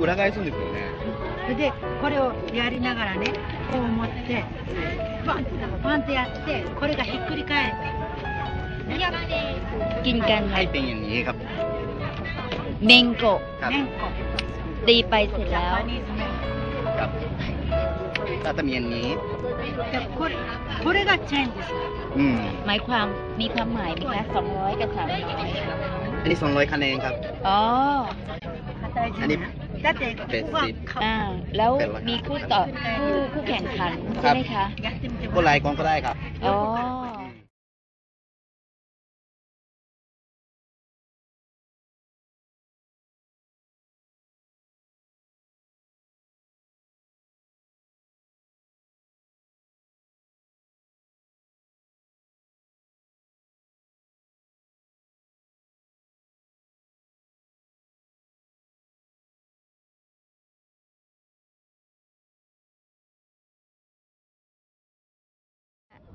裏返すんですよねそれでこれをやりながらねこう持ってパンパンってやってこれがひっくり返る กินกัน ให้เป็นอย่างนี้ครับ เมงโกะ ครับ めんこ ตีไปเสร็จ ジャ แล้ว パニーズめんこ ครับก็จะมีอันนี้ でこれこれがチェンジする อืม หมายความมีความหมายไหมคะสองร้อยกับสามร้อย อันนี้สองร้อยคะแนนครับ อ๋อ 硬いじ เจ็ดสิบ อ่า แล้วมีคู่ต่อคู่คู่แข่งขันใช่ไหมคะก็รลายกองก็ได้ครับ อ๋อ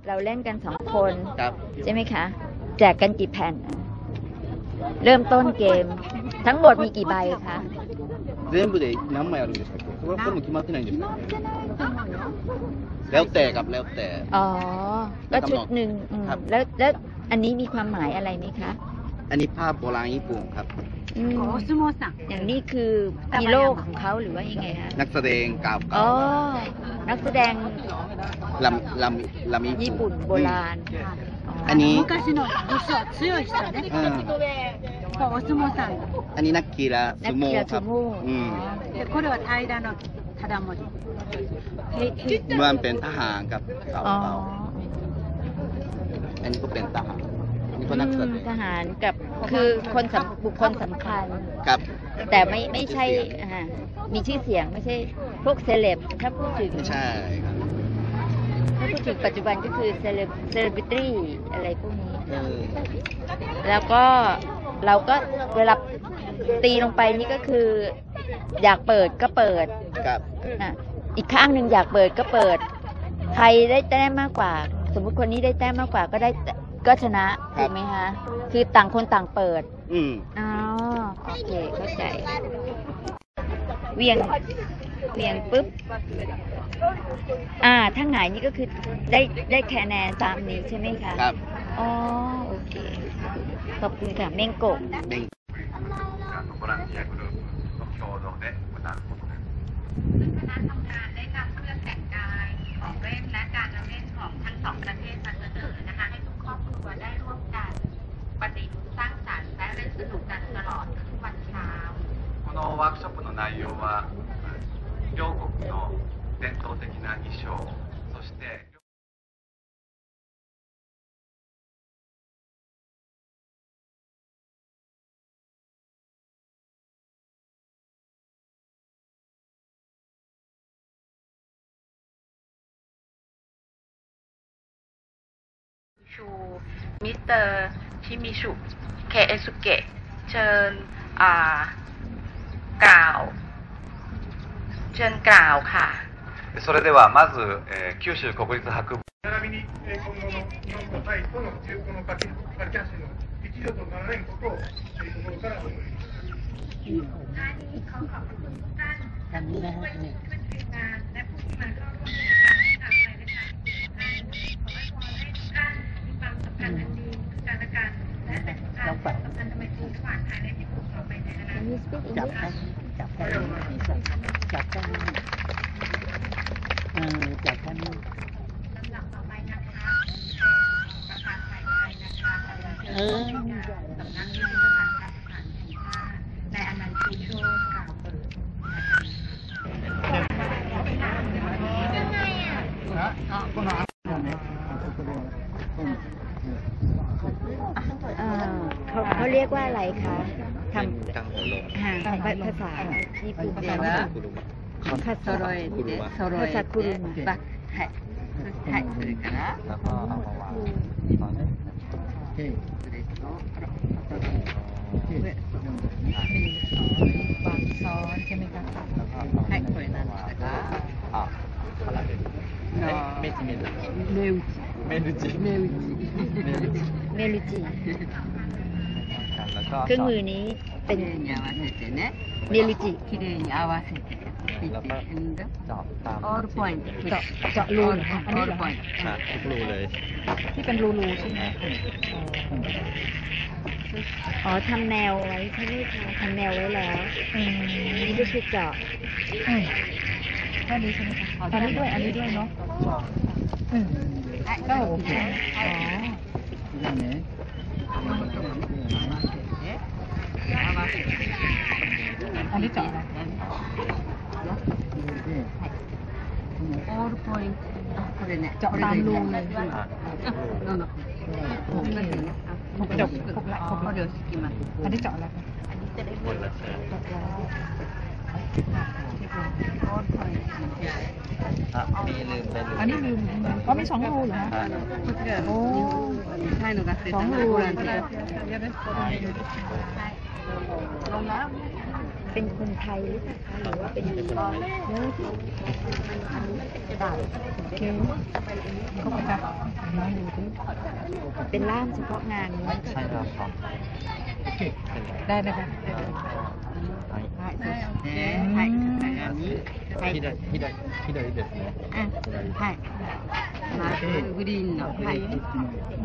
เราเล่นกันสองคน ครับ ใช่ไหมคะ แจกกันกี่แผ่น เริ่มต้นเกม ทั้งหมดมีกี่ใบคะ 全部で何枚あるんですかそれはこれも決まってないんですかแล้วแต่ครับแล้วแต่ อ๋อ ก็ชุดหนึ่งอืม ครับ แล้วแล้วอันนี้มีความหมายอะไรไหมคะ อันนี้ภาพโบราณญี่ปุ่นครับ อืม お相撲さん อย่างนี้คือฮีโร่ของเขาหรือว่ายังไงคะ นักแสดงเก่า อ๋อ นักแสดง ๆลำลำลำ ญี่ปุ่นโบราณ อันนี้ 昔の武将強い人ね อ่า そうお相撲さん อันนี้นักกีฬา นัก ซูโม่ กีฬา ครั ซู บ โม่ อืม でこれは平の忠盛 เมื่อเป็นทหารครับเก่า อ๋อ ๆอันนี้ก็เป็นทหารอันนี้ก็นักแส อื ด ม ง ทหารกับ คือคนสำบุคคลสำคัญ ครับ แต่ไม่ไม่ใช่อ่ามีชื่อเสียงไม่ใช่พวกเซเลบถ้าพูดถึงใช่ครับถ้าพูดถึงปัจจุบันก็คือเซเลบเซเลบริตี้อะไรพวกนี้ เออแล้วก็เราก็เวลาตีลงไปนี่ก็คือ อยากเปิดก็เปิดครับ อะอีกข้างหนึ่งอยากเปิดก็เปิด ใครได้แต้มมากกว่า สมมุติคนนี้ได้แต้มมากกว่าก็ได้ ก็ชนะถูกไหมคะ คือต่างคนต่างเปิด อืม อ๋อโอเค เข้าใจเหวียงเหวียงปุ๊บ อ่า ถ้าหงายนี่ก็คือได้ได้คะแนนตามนี้ใช่ไหมคะ ครับ อ๋อ โอเค ขอบคุณค่ะ เมงโกะ เด้ง ボランティアグループの共同で歌うことです。 は、両国の伝統的な衣装、そして、ชูมิสเตอร์ชิมิชุเคเอสุเกะเชิญอ่ากล่าว เชิญกล่าวค่ะ それではまず、えー九州国立博物並びにえー今後の日本とタイとの中古の架け架け橋の一助とならないことを、えー心から思います。 ท่านขอขอบคุณทุกท่านทั้งผู้ช่วยขึ้นทีมงานและผู้ที่มาเข้าร่วมกิจกรรมจากในรายการทุกท่านขอให้พรให้ทุกท่านมีความสัมพันธ์อันดีซึ่งกันและกันและเป็นการสัมพันธไมตรีระหว่างไทยและญี่ปุ่นต่อไปในอนาคต จับกันจับ ยกว่าอะไรคะท เป็นกังหัวลง ำห่างภาษาญี่ปุ่นเรียกว่า คุรุมะ ภาษา คุรุมะ ภาษาคุรุมะ はい。はい、それから、 แล้วก็เอามาวางตอนนี้ วางซ้อนใช่ไหมคะ はい、これなんですかあカラメルえメチメルเร็ว メルチ เร็ว メルチ เมลุจิ แล้วก็ เครื่องมือนี้เป็น に合わせてね。 เนรุจิ 綺麗に合わせてピッ แล้ว て ก็ うんだ เจาะตาม オールポイント เจาะเจาะรูเหรอคะอัน オ นี้ ー เหร ル อ ポイント ค่ะทุกรูเลย ที่เป็นรูรูๆใช่ไหมอ๋อ อ๋อทำแนวไว้ใช่ไหมคะทำแนวไว้แล้ว อืม นี่ก็คือเจาะ อืมแค่นี้ใช่ไหมคะอันนี้ด้วย อันนี้ด้วยเนาะอืมก็โอเคอ๋อ อั นนี้เจาะอะไร オールポイントあこれね เจาะตามรูเลย อ่ะ どうぞ โอเคจบครบละครบ こ ละ れを敷きます อันนี้เจาะอะไรคะ หมดแล้วใช่ไหม เจาะแล้ว อ่ะมีลืมไปลืม อันนี้ลืมอ๋อมีสองรูเหรอ อ่ะ คะ こちら โอ้ タイのガスで สองรู ご覧ください เป็นคนไทยหรือเปล่าคะหรือว่าเป็นคนเนื้อที่ โอเคครบไหมคะน้องดูดิ เป็นล่ามเฉพาะงานนี้ ใช่ครับครับ ได้ไหมคะ はいはい左左左ですねうんはいまずグリーンのはい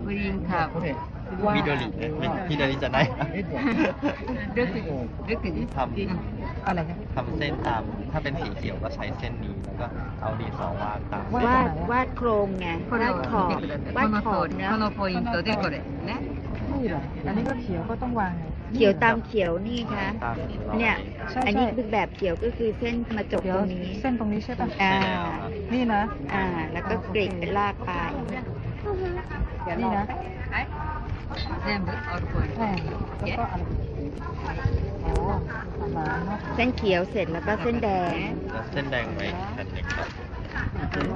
グリーンカーブ 緑ねไม่左じゃないルクルクにทำ อะไรคะ ทำเส้นตาม ถ้าเป็นสีเขียวก็ใช้เส้นนี้ แล้วก็เอาดินสอวาดตาม วาด วาดวาดโครงไง これ วา を ดขอบ 見てください วา こ ด の ขอบ 通り เนาะ このポイントでこれね นี่เหรอ อันนี้ก็เขียวก็ต้องวางไง เขียวตามเขียวนี่คะ ตาม เนี่ย ใช่ อันนี้ ใช่ คือแบบเขียวก็คือเส้นมาจบ เดี๋ย ต ว รงนี้ เส้นตรงนี้ใช่ป่ะ อ่า นี่นะ อ่า แล้วก็กรีดเป็นลากไป นี่นะ はい 全部オールポイン แหม ト แล้วก็อะไรอ๋อหมาเนาะ เส้นเขียวเสร็จแล้วก็เส้นแดง แล้วเส้นแดงไว้แผ่นหนึ่งครับ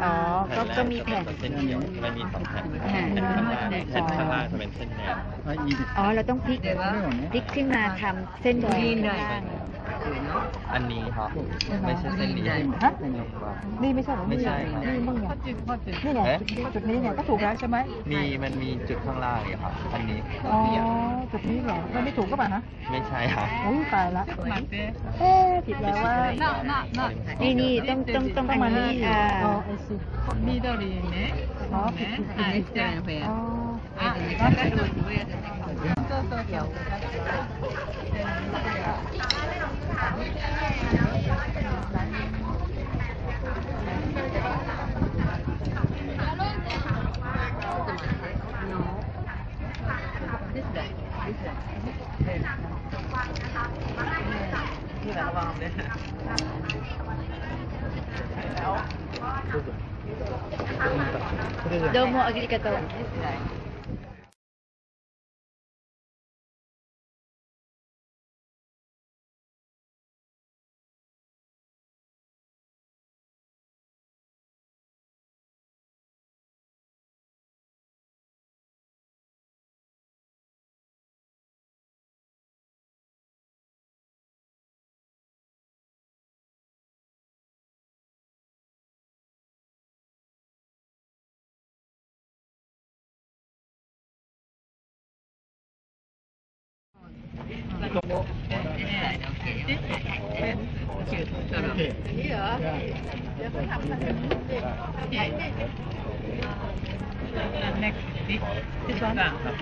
อ๋อ ก็ แผ่นแร ก็มีแผ่น จะเป็นเส้นเขียวไม่มีสองแผ่น อ่า แผ่นข้างล่างแผ่นข้างล่างจะเป็นเส้นแดง อ๋อ เราต้องพลิกพลิกขึ้นมาทำเส้นแดงข้างล่าง อันนี้ครับ ไม่ใช่เส้นนี้ฮะนี่ไม่ใช่หรอไม่ใช่ครับนี่มั่งเนี่ยนี่ไงจุดนี้เนี่ยก็ถูกแล้วใช่ไหมมีมันมีจุดข้างล่างเนี่ครับ อันนี้อ๋อจุดนี้เหรอมันไม่ถูกก็ป่ะนะไม่ใช่ครับโอ้ยตายละเอ๊ะผิดแล้วว่านี่นี่ต้องต้องต้องมานี่อ่านี่ดอรีเนี่ยอ๋อผิดผิดผิดอ๋ออะแล้วก็ดูด้วยกันนะครับ どうもありがと。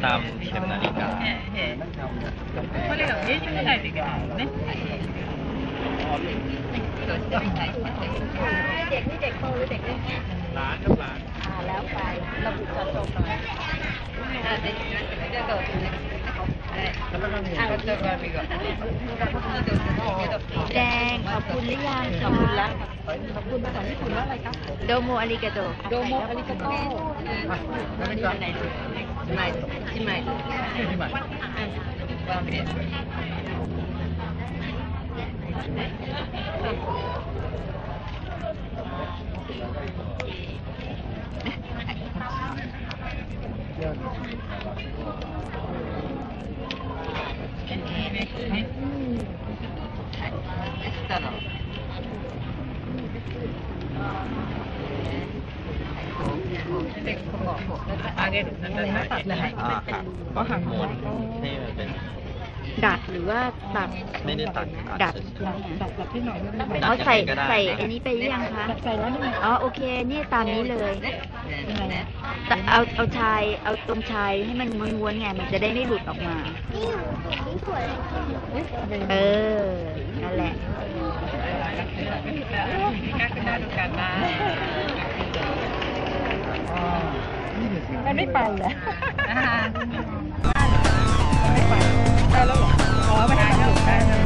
ตามเข็มนาฬิกา これが明治ぐらいでいけないのね。 อ่า หรือยังขอบคุณแล้วขอบคุณภาษาญี่ปุ่นว่าอะไรคะโดโมอาริกาโตโดโมอาริกาโต เด็กคนบอกแล้ก็อะไรนะตัดเลยฮะก็หักหมดที่มัเป็น ดัดหรือว่าตัดไม่ได้ตัดดัดดัดแบบที่หน่อยไม่ได้อ๋อใส่ใส่อันนี้ไปหรือยังคะใส่แล้วนี่ไงอ๋อโอเคนี่ตามนี้เลยยังไงนะแต่เอาเอาชายเอาตรงชายให้มันม้วนๆไงมันจะได้ไม่หลุดออกมาเออนั่นแหละมันไม่ไปเหรอ ได้แล้วหรอ อ๋อไปทำขนมได้นะ